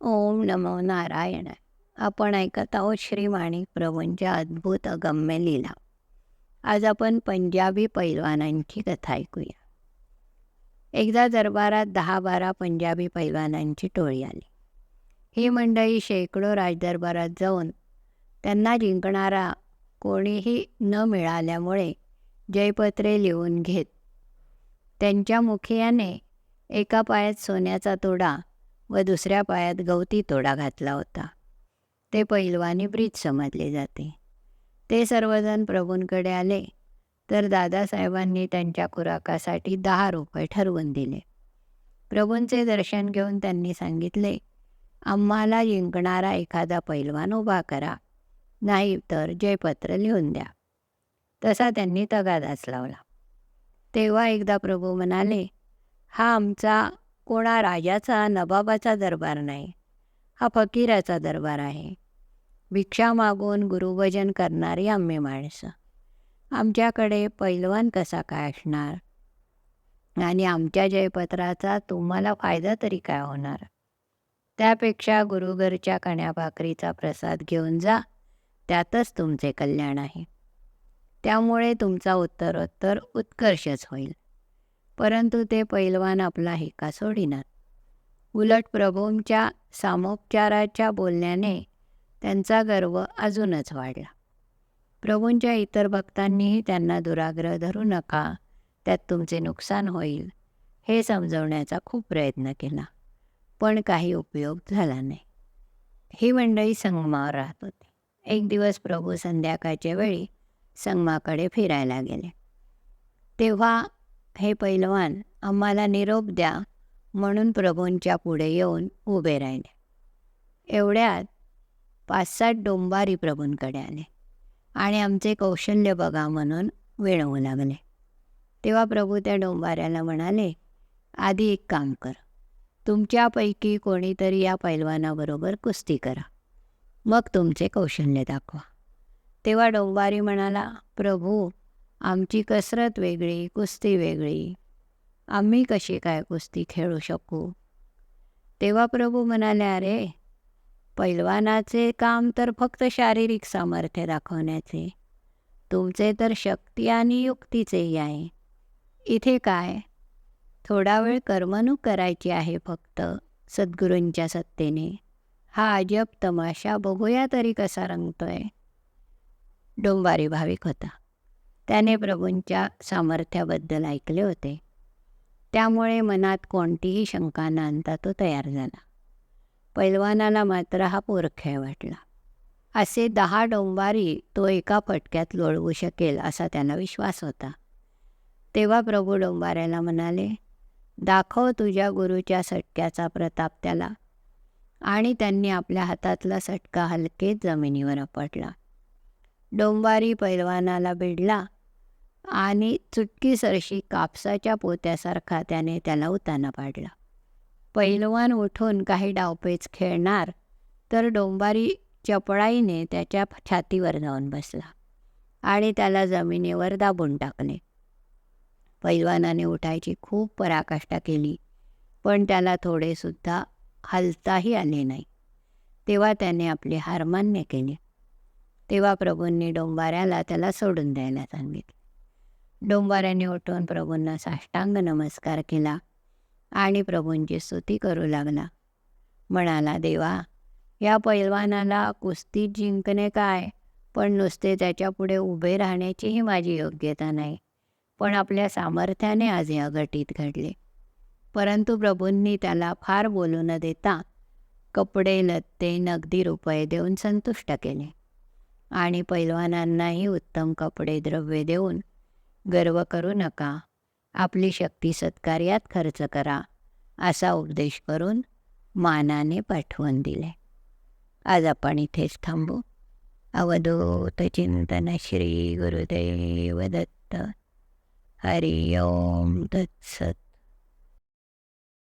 ओम नमो नारायण. आपण ऐकत आहोत श्री माणिक प्रभूंच्या अद्भुत अगम्य लिला. आज आपण पंजाबी पैलवानांची कथा ऐकूया. एकदा दरबारात दहा बारा पंजाबी पैलवानांची टोळी आली. ही मंडळी शेकडो राजदरबारात जाऊन त्यांना जिंकणारा कोणीही न मिळाल्यामुळे जयपत्रे लिहून घेत त्यांच्या मुखियाने एका पायात सोन्याचा तोडा व दुसऱ्या पायात गवती तोडा घातला होता. ते पैलवानी ब्रीज समजले जाते. ते सर्वजण प्रभूंकडे आले तर दादासाहेबांनी त्यांच्या खुराकासाठी दहा रुपये ठरवून दिले. प्रभूंचे दर्शन घेऊन त्यांनी सांगितले आम्हाला जिंकणारा एखादा पैलवान उभा करा नाही तर जयपत्र लिहून द्या. तसा त्यांनी तगादाच लावला. तेव्हा एकदा प्रभू म्हणाले हा आमचा कोणा राजाचा नबाबाचा दरबार नाही. हा फकीराचा दरबार आहे. भिक्षा मागून गुरुभजन करणारी आम्ही माणसं. आमच्याकडे पैलवान कसा काय असणार? आणि आमच्या जयपत्राचा तुम्हाला फायदा तरी काय होणार? त्यापेक्षा गुरुघरच्या कण्या भाकरीचा प्रसाद घेऊन जा. त्यातच तुमचे कल्याण आहे. त्यामुळे तुमचा उत्तरोत्तर उत्कर्षच होईल. परंतु ते पैलवान आपला हिका सोडिनात उलट प्रभूंच्या सामोपचाराच्या बोलण्याने त्यांचा गर्व अजूनच वाढला. प्रभूंच्या इतर भक्तांनीही त्यांना दुराग्रह धरू नका त्यात तुमचे नुकसान होईल हे समजवण्याचा खूप प्रयत्न केला पण काही उपयोग झाला नाही. ही मंडळी संगमावर राहत होती. एक दिवस प्रभू संध्याकाळच्या वेळी संगमाकडे फिरायला गेले. तेव्हा हे पैलवान आम्हाला निरोप द्या म्हणून प्रभूंच्या पुढे येऊन उभे राहिले. एवढ्यात पाच सात डोंबारी प्रभूंकडे आले आणि आमचे कौशल्य बघा म्हणून वेळवू लागले. तेव्हा प्रभू त्या डोंबाऱ्याला म्हणाले आधी एक काम कर. तुमच्यापैकी कोणीतरी या पैलवानाबरोबर कुस्ती करा. मग तुमचे कौशल्य दाखवा. तेव्हा डोंबारी म्हणाला प्रभू आमची कसरत वेगळी कुस्ती वेगळी. आम्ही कशी काय कुस्ती खेळू शकू? तेव्हा प्रभू म्हणाले अरे पैलवानाचे काम तर फक्त शारीरिक सामर्थ्य दाखवण्याचे. तुमचे तर शक्ती आणि युक्तीचेही आहे. इथे काय? थोडा वेळ करमणूक करायची आहे फक्त सद्गुरूंच्या सत्तेने. हा अजब तमाशा बघूया तरी कसा रंगतोय. डोंबारी भाविक होता. त्याने प्रभूंच्या सामर्थ्याबद्दल ऐकले होते. त्यामुळे मनात कोणतीही शंका न आणता तो तयार झाला. पैलवानाला मात्र हा पोरखेळ वाटला. असे दहा डोंबारी तो एका फटक्यात लोळवू शकेल असा त्याला विश्वास होता. तेव्हा प्रभू डोंबाऱ्याला म्हणाले दाखव तुझ्या गुरुच्या सटक्याचा प्रताप त्याला. आणि त्यांनी आपल्या हातातला सटका हलकेच जमिनीवर आपटला. डोंबारी पैलवानाला भिडला. आणि चुटकीसरशी कापसाच्या पोत्यासारखा त्याने त्याला उताना पाडला. पैलवान उठून काही डावपेच खेळणार तर डोंबारी चपळाईने त्याच्या छातीवर जाऊन बसला आणि त्याला जमिनीवर दाबून टाकले. पैलवानाने उठायची खूप पराकाष्ठा केली पण त्याला थोडेसुद्धा हलताही आले नाही. तेव्हा त्याने आपले हार मान्य केले. तेव्हा प्रभूंनी डोंबाऱ्याला त्याला सोडून द्यायला सांगितले. डोंबाऱ्याने उठून प्रभूंना साष्टांग नमस्कार केला आणि प्रभूंची स्तुती करू लागला. म्हणाला देवा या पैलवानाला कुस्ती जिंकणे काय? पण नुसते त्याच्यापुढे उभे राहण्याचीही माझी योग्यता नाही. पण आपल्या सामर्थ्याने आज हे अघटित घडले. परंतु प्रभूंनी त्याला फार बोलू न देता कपडे लत्ते नगदी रुपये देऊन संतुष्ट केले. आणि पैलवानांनाही उत्तम कपडे द्रव्य देऊन गर्व करू नका. आपली शक्ती सत्कार्यात खर्च करा असा उपदेश करून मानाने पाठवून दिले. आज आपण इथेच थांबू. अवधूत चिंतन श्री गुरुदेव दत्त. हरि ओम तत्सत.